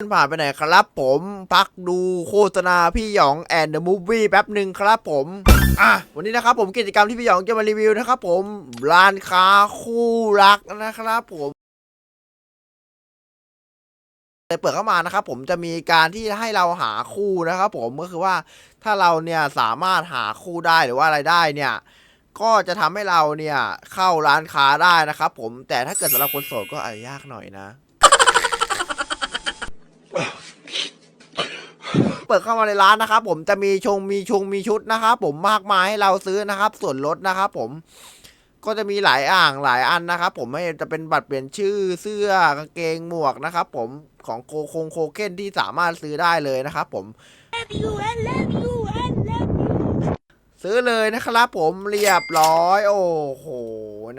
ผ่านไปไหนครับผมพักดูโฆษณาพี่หยองแอนด์เดอะมูฟวี่แป๊บหนึ่งครับผม อะ วันนี้นะครับผมกิจกรรมที่พี่หยองจะมารีวิวนะครับผม ร้านค้าคู่รักนะครับผมเลยเปิดเข้ามานะครับผมจะมีการที่ให้เราหาคู่นะครับผมก็คือว่าถ้าเราเนี่ยสามารถหาคู่ได้หรือว่าอะไรได้เนี่ยก็จะทำให้เราเนี่ยเข้าร้านค้าได้นะครับผมแต่ถ้าเกิดสำหรับคนโสดก็อาจจะยากหน่อยนะ เปิดเข้ามาในร้านนะครับผมจะมีชงมีชงมีชุดนะครับผมมากมายให้เราซื้อนะครับ ส่วนลดนะครับผมก็จะมีหลายอ่างหลายอันนะครับ ผมไม่ว่าจะเป็นบัตรเปลี่ยนชื่อเสื้อกางเกงหมวกนะครับ ผมของโคคงโคเคนที่สามารถซื้อได้เลยนะครับ ผม you, I love you, I love you. ซื้อเลยนะครับผมเรียบร้อย โอ้โห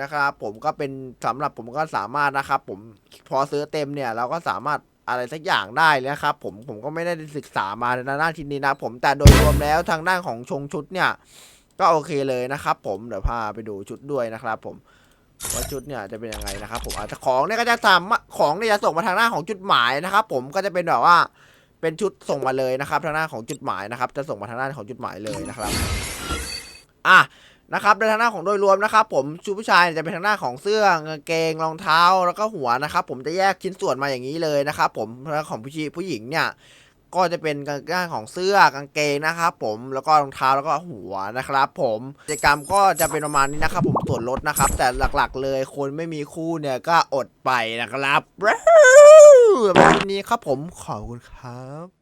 นะครับ ผมก็เป็นสำหรับผมก็สามารถนะครับ ผมพอซื้อเต็มเนี่ย เราก็สามารถ อะไรสักอย่างได้เลยนะครับผมผมก็ไม่ได้ศึกษามาในด้าที่นี้นะผมแต่โดยรวมแล้วทางด้านของชงชุดเนี่ยก็โอเคเลยนะครับผมเดี๋ยวพาไปดูชุดด้วยนะครับผมว่าชุดเนี่ยจะเป็นยังไงนะครับผมอาจจะของเนี่ยก็จะทำของเนี่ยจะส่งมาทางหน้าของจุดหมายนะครับ ผมก็จะเป็นแบบว่าเป็นชุดส่งมาเลยนะครับ ทางหน้าของจุดหมายนะครับ จะส่งมาทางด้านของจุดหมายเลยนะครับ อะ นะครับในทางหน้าของโดยรวมนะครับ ผมชุดผู้ชายจะเป็นทางหน้าของเสื้อกางเกงรองเท้าแล้วก็หัวนะครับ ผมจะแยกชิ้นส่วนมาอย่างนี้เลยนะครับผมแล้วของผู้ชผู้หญิงเนี่ยก็จะเป็นกางเกงของเสื้อกางเกงนะครับผมแล้วก็รองเท้าแล้วก็หัวนะครับ ผมกิจกรรมก็จะเป็นประมาณนี้นะครับ ผมส่วนลดนะครับ แต่หลักๆ เลยคนไม่มีคู่เนี่ยก็อดไปนะครับแบบนี้ครับผมขอบคุณครับ